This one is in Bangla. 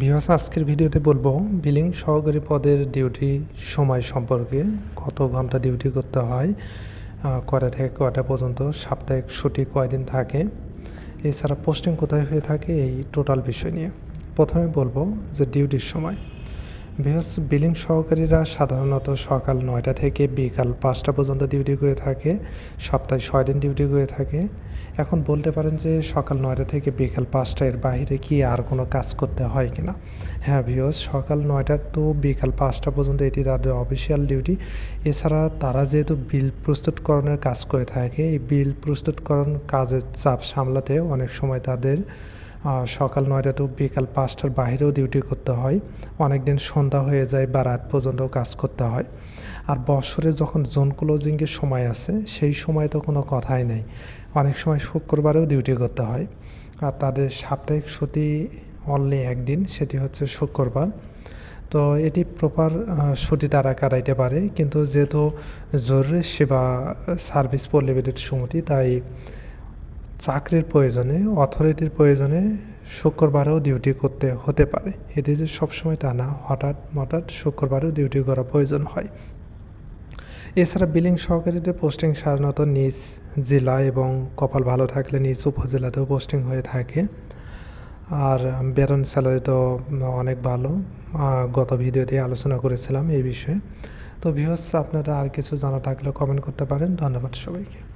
বিহাস আজকের ভিডিওতে বলব বিলিং সহকারী পদের ডিউটি সময় সম্পর্কে কত ঘণ্টা ডিউটি করতে হয় কয়টা থেকে কয়টা পর্যন্ত, সাপ্তাহিক ছুটি কয়দিন থাকে, এছাড়া পোস্টিং কোথায় হয়ে থাকে, এই টোটাল বিষয় নিয়ে। প্রথমে বলব যে ডিউটির সময়। বৃহস্প বিলিং সহকারীরা সাধারণত সকাল নয়টা থেকে বিকাল পাঁচটা পর্যন্ত ডিউটি করে থাকে, সপ্তাহে ছয় দিন ডিউটি করে থাকে এখন বলতে পারেন যে সকাল নয়টা থেকে বিকাল পাঁচটা এর বাইরে কি আর কোনো কাজ করতে হয় কি না? হ্যাঁ ভিওস সকাল নয়টা তো বিকাল পাঁচটা পর্যন্ত এটি তাদের অফিসিয়াল ডিউটি এছাড়া তারা যেহেতু বিল প্রস্তুতকরণের কাজ করে থাকে, এই বিল প্রস্তুতকরণ কাজের চাপ সামলাতে অনেক সময় তাদের সকাল নয়টা টু বিকাল পাঁচটার বাইরেও ডিউটি করতে হয়। অনেক দিন সন্ধ্যা হয়ে যায় বা রাত পর্যন্ত কাজ করতে হয়। আর বছরে যখন জোন ক্লোজিংয়ের সময় আছে, সেই সময় তো কোনো কথাই নেই। অনেক সময় শুক্রবারেও ডিউটি করতে হয়। আর তাদের সাপ্তাহিক ছুটি অনলি একদিন, সেটি হচ্ছে শুক্রবার। তো এটি প্রপার ছুটি তারা কাটাইতে পারে। কিন্তু যেহেতু জরুরি সেবা সার্ভিস পল্লিবিদ্যুৎ সমিতি, তাই চাকরির প্রয়োজনে অথরিটির প্রয়োজনে শুক্রবারেও ডিউটি করতে হতে পারে। এটি যে সবসময় তা না, হঠাৎ হঠাৎ শুক্রবারেও ডিউটি করা প্রয়োজন হয়। এছাড়া বিলিং সহকারীদের পোস্টিং সাধারণত নিজ জেলা এবং কপাল ভালো থাকলে নিজ উপজেলাতেও পোস্টিং হয়ে থাকে। আর বেতন স্যালারি তো অনেক ভালো। গত ভিডিওতে আলোচনা করেছিলাম এই বিষয়ে। তো ভিউস আপনারা আর কিছু জানা থাকলে কমেন্ট করতে পারেন। ধন্যবাদ সবাইকে।